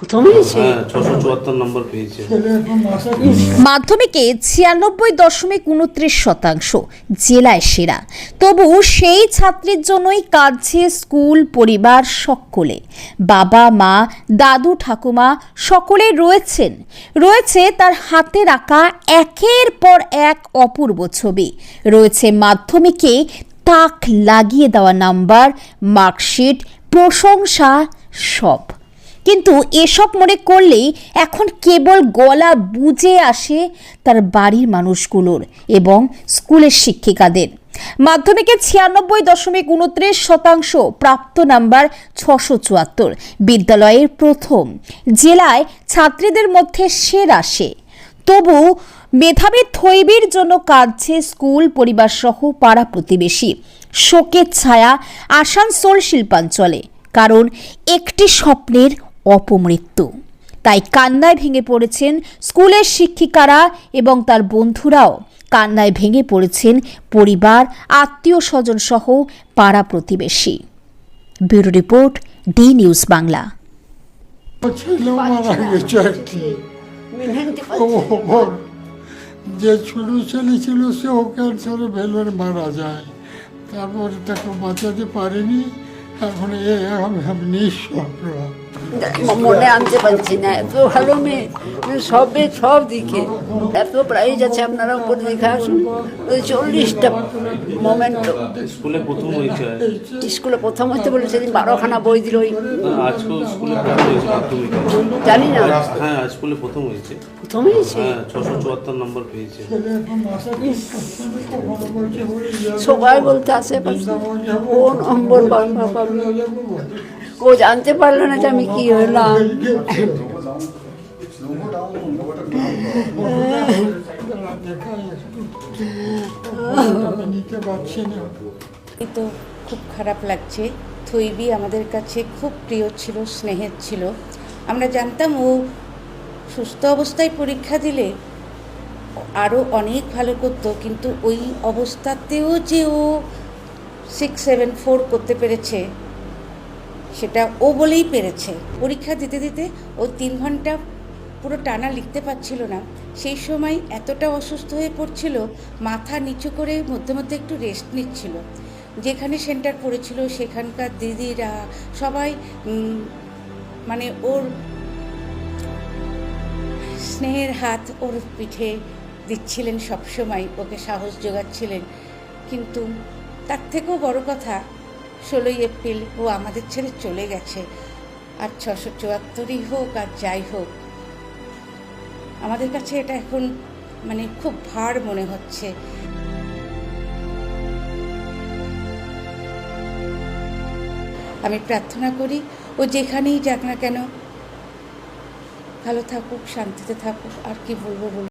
হ্যাঁ ছশো চুয়াত্তর নম্বর পেয়েছে। মাধ্যমিকে ছিয়ানব্বই দশমিক উনত্রিশ শতাংশ জেলায় সেরা। তবু সেই ছাত্রীর জন্যই কাঁদছে স্কুল পরিবার সকলে। বাবা মা দাদু ঠাকুমা সকলে রয়েছেন। রয়েছে তার হাতে রাখা একের পর এক অপূর্ব ছবি। রয়েছে মাধ্যমিকে তাক লাগিয়ে দেওয়া নাম্বার মার্কশিট প্রশংসা সব। কিন্তু এসব মনে করলেই এখন কেবল গলা বুঝে আসে তার বাড়ির মানুষগুলোর এবং স্কুলের শিক্ষিকাদের। মাধ্যমিকে ছিয়ানব্বই দশমিক উনত্রিশ শতাংশ, প্রাপ্ত নাম্বার ছশো চুয়াত্তর, বিদ্যালয়ের প্রথম, জেলায় ছাত্রীদের মধ্যে সেরা সে তবু মেধাবী থৈবির জন্য কাঁদছে স্কুল, পরিবার সহ পাড়া প্রতিবেশী। শোকের ছায়া আসানসোল শিল্পাঞ্চলে, কারণ একটি স্বপ্নের অপমৃত্যু। তাই কান্নায় ভেঙে পড়েছেন স্কুলের শিক্ষিকারা এবং তার বন্ধুরাও। কান্নায় ভেঙে পড়েছেন পরিবার আত্মীয় স্বজন সহ পাড়া প্রতিবেশী। Bureau report, D news Bangla. যে ছোট ছেলে ছিল সেও ক্যান্সারে মারা যায়। তারপরে তাকে বাঁচাতে পারিনি। এখন এ আমি আমি নিঃস্ব মনে আনতে পারছি না এত ভালো মেয়ে সবে সব দিকে এত প্রাইজ আছে আপনারা উপরে দেখে আসুন। ওই চল্লিশটা মোমেন্ট স্কুলে প্রথম হয়েছে। স্কুলে প্রথম হতে বলে সেদিন বারোখানা বই দিল ওই। জানি না। হ্যাঁ স্কুলে প্রথম হয়েছে। প্রথম হয়েছে? হ্যাঁ ছশো চুয়াত্তর নম্বর পেয়েছে। সবাই বলতে আসে ও নম্বর পাবে ও জানতে পারল না যে আমি কি হলাম। তো খুব খারাপ লাগছে। থইবি আমাদের কাছে খুব প্রিয় ছিল, স্নেহের ছিল। আমরা জানতাম ও সুস্থ অবস্থায় পরীক্ষা দিলে আরও অনেক ভালো করতো, কিন্তু ওই অবস্থাতেও যে ও সিক্স সেভেন ফোর করতে পেরেছে, সেটা ও বলেই পেরেছে। পরীক্ষা দিতে দিতে ও তিন ঘণ্টা পুরো টানা লিখতে পারছিল না। সেই সময় এতটা অসুস্থ হয়ে পড়ছিল, মাথা নিচু করে মধ্যে মধ্যে একটু রেস্ট নিচ্ছিল। যেখানে সেন্টার পড়েছিল সেখানকার দিদিরা সবাই মানে ওর স্নেহের হাত ওর পিঠে দিচ্ছিলেন সবসময়, ওকে সাহস যোগাচ্ছিলেন। কিন্তু তার থেকেও বড় কথা, ষোলোই এপ্রিল ও আমাদের ছেড়ে চলে গেছে। আর ছশো চুয়াত্তরই হোক আর যাই হোক, আমাদের কাছে এটা এখন মানে খুব ভার মনে হচ্ছে। আমি প্রার্থনা করি, ও যেখানেই যাক না কেন ভালো থাকুক শান্তিতে থাকুক আর কি বলব বলব